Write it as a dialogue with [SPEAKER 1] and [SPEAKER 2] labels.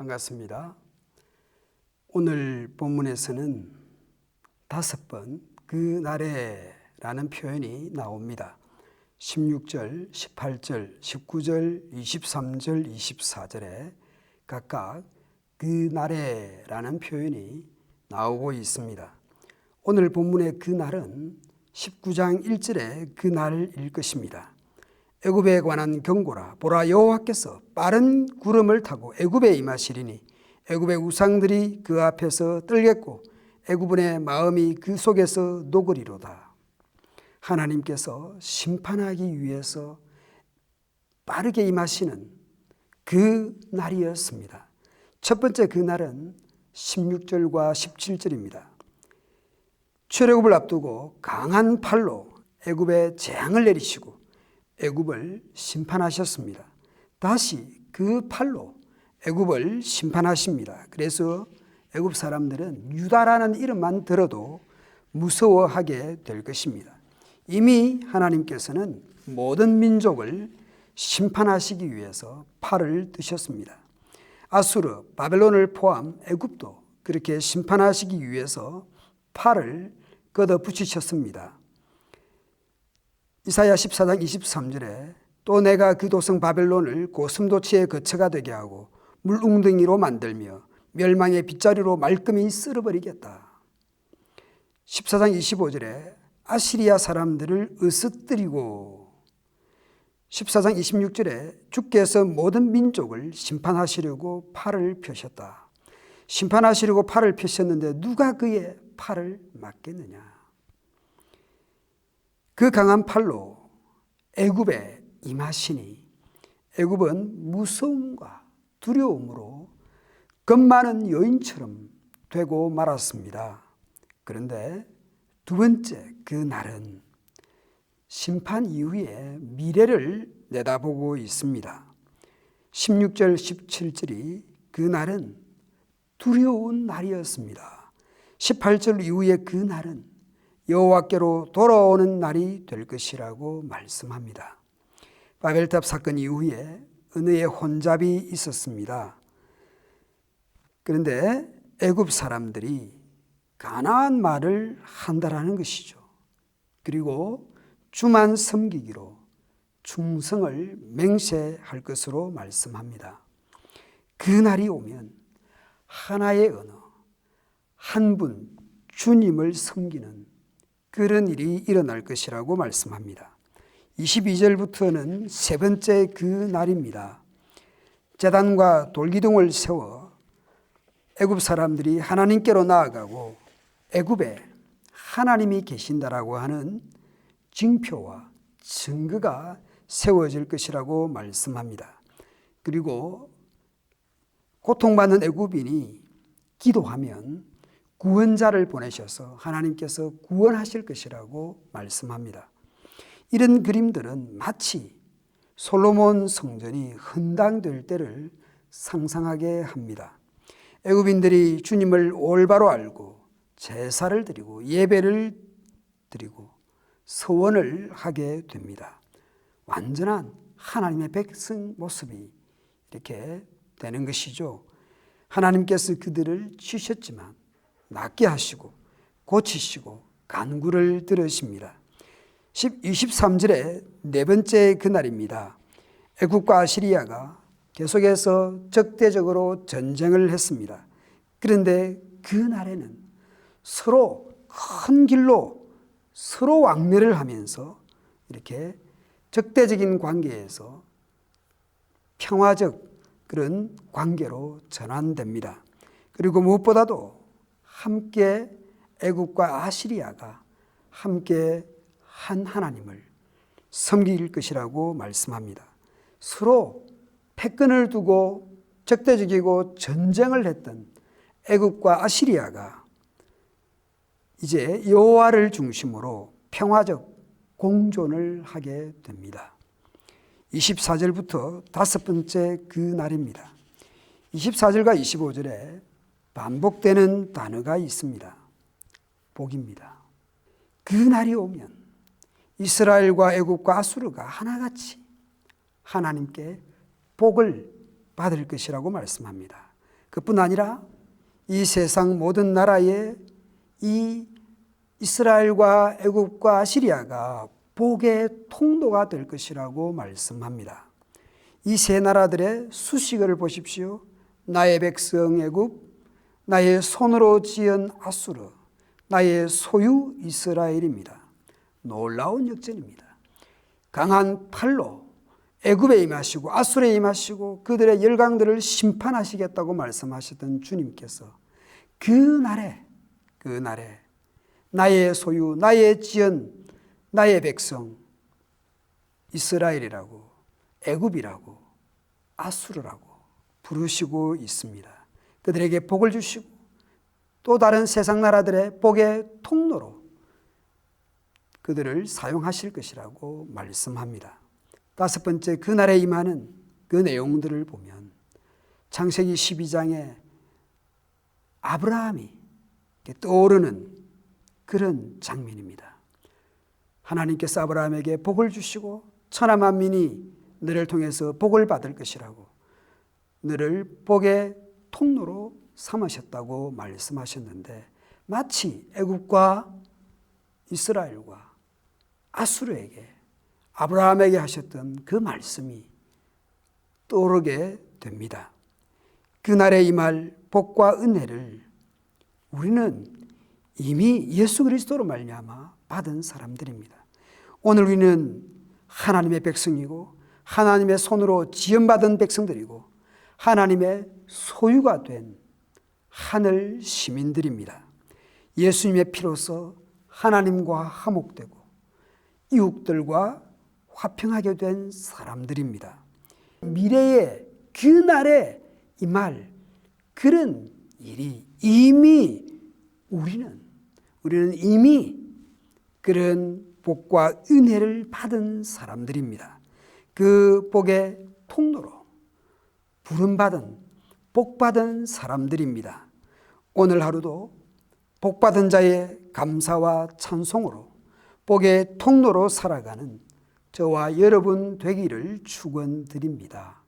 [SPEAKER 1] 반갑습니다. 오늘 본문에서는 다섯 번 그 날에 라는 표현이 나옵니다. 16절, 18절, 19절, 23절, 24절에 각각 그 날에 라는 표현이 나오고 있습니다. 오늘 본문의 그 날은 19장 1절에 그 날일 것입니다. 애굽에 관한 경고라 보라 여호와께서 빠른 구름을 타고 애굽에 임하시리니 애굽의 우상들이 그 앞에서 떨겠고 애굽은의 마음이 그 속에서 녹으리로다. 하나님께서 심판하기 위해서 빠르게 임하시는 그 날이었습니다. 첫 번째 그 날은 16절과 17절입니다. 출애굽을 앞두고 강한 팔로 애굽에 재앙을 내리시고 애굽을 심판하셨습니다. 다시 그 팔로 애굽을 심판하십니다. 그래서 애굽 사람들은 유다라는 이름만 들어도 무서워하게 될 것입니다. 이미 하나님께서는 모든 민족을 심판하시기 위해서 팔을 드셨습니다. 아수르, 바벨론을 포함 애굽도 그렇게 심판하시기 위해서 팔을 걷어 붙이셨습니다. 이사야 14장 23절에 또 내가 그 도성 바벨론을 고슴도치의 거처가 되게 하고 물웅덩이로 만들며 멸망의 빗자루로 말끔히 쓸어버리겠다. 14장 25절에 아시리아 사람들을 으스뜨리고 14장 26절에 주께서 모든 민족을 심판하시려고 팔을 펴셨다. 심판하시려고 팔을 펴셨는데 누가 그의 팔을 막겠느냐? 그 강한 팔로 애굽에 임하시니 애굽은 무서움과 두려움으로 겁 많은 여인처럼 되고 말았습니다. 그런데 두 번째 그 날은 심판 이후에 미래를 내다보고 있습니다. 16절 17절이 그 날은 두려운 날이었습니다. 18절 이후에 그 날은 여호와께로 돌아오는 날이 될 것이라고 말씀합니다. 바벨탑 사건 이후에 은혜의 혼잡이 있었습니다. 그런데 애굽 사람들이 가나안 말을 한다라는 것이죠. 그리고 주만 섬기기로 충성을 맹세할 것으로 말씀합니다. 그 날이 오면 하나의 언어, 한 분 주님을 섬기는 그런 일이 일어날 것이라고 말씀합니다. 22절부터는 세 번째 그 날입니다. 재단과 돌기둥을 세워 애굽 사람들이 하나님께로 나아가고 애굽에 하나님이 계신다라고 하는 징표와 증거가 세워질 것이라고 말씀합니다. 그리고 고통받는 애굽인이 기도하면 구원자를 보내셔서 하나님께서 구원하실 것이라고 말씀합니다. 이런 그림들은 마치 솔로몬 성전이 헌당될 때를 상상하게 합니다. 애굽인들이 주님을 올바로 알고 제사를 드리고 예배를 드리고 서원을 하게 됩니다. 완전한 하나님의 백성 모습이 이렇게 되는 것이죠. 하나님께서 그들을 치셨지만 낫게 하시고 고치시고 간구를 들으십니다. 23절에 네 번째 그날입니다. 애국과 아시리아가 계속해서 적대적으로 전쟁을 했습니다. 그런데 그 날에는 서로 큰 길로 서로 왕래를 하면서 이렇게 적대적인 관계에서 평화적 그런 관계로 전환됩니다. 그리고 무엇보다도 함께 애국과 아시리아가 함께 한 하나님을 섬길 것이라고 말씀합니다. 서로 패권을 두고 적대적이고 전쟁을 했던 애국과 아시리아가 이제 여호와를 중심으로 평화적 공존을 하게 됩니다. 24절부터 다섯 번째 그 날입니다. 24절과 25절에 반복되는 단어가 있습니다. 복입니다. 그 날이 오면 이스라엘과 애굽과 아수르가 하나같이 하나님께 복을 받을 것이라고 말씀합니다. 그뿐 아니라 이 세상 모든 나라에 이 이스라엘과 애굽과 시리아가 복의 통로가 될 것이라고 말씀합니다. 이 세 나라들의 수식을 보십시오. 나의 백성 애굽, 나의 손으로 지은 아수르, 나의 소유 이스라엘입니다. 놀라운 역전입니다. 강한 팔로 애굽에 임하시고 아수르에 임하시고 그들의 열강들을 심판하시겠다고 말씀하셨던 주님께서 그 날에 그 날에 나의 소유 나의 지은 나의 백성 이스라엘이라고 애굽이라고 아수르라고 부르시고 있습니다. 그들에게 복을 주시고 또 다른 세상 나라들의 복의 통로로 그들을 사용하실 것이라고 말씀합니다. 다섯 번째 그날에 임하는 그 내용들을 보면 창세기 12장에 아브라함이 떠오르는 그런 장면입니다. 하나님께서 아브라함에게 복을 주시고 천하 만민이 너를 통해서 복을 받을 것이라고 너를 복의 통로로 삼으셨다고 말씀하셨는데 마치 애굽과 이스라엘과 아수르에게 아브라함에게 하셨던 그 말씀이 떠오르게 됩니다. 그날의 이말 복과 은혜를 우리는 이미 예수 그리스도로 말미암아 받은 사람들입니다. 오늘 우리는 하나님의 백성이고 하나님의 손으로 지음받은 백성들이고 하나님의 소유가 된 하늘 시민들입니다. 예수님의 피로서 하나님과 화목되고 이웃들과 화평하게 된 사람들입니다. 미래의 그 날에 이말 그런 일이 이미 우리는 우리는 이미 그런 복과 은혜를 받은 사람들입니다. 그 복의 통로로 부름받은 복받은 사람들입니다. 오늘 하루도 복받은 자의 감사와 찬송으로 복의 통로로 살아가는 저와 여러분 되기를 축원드립니다.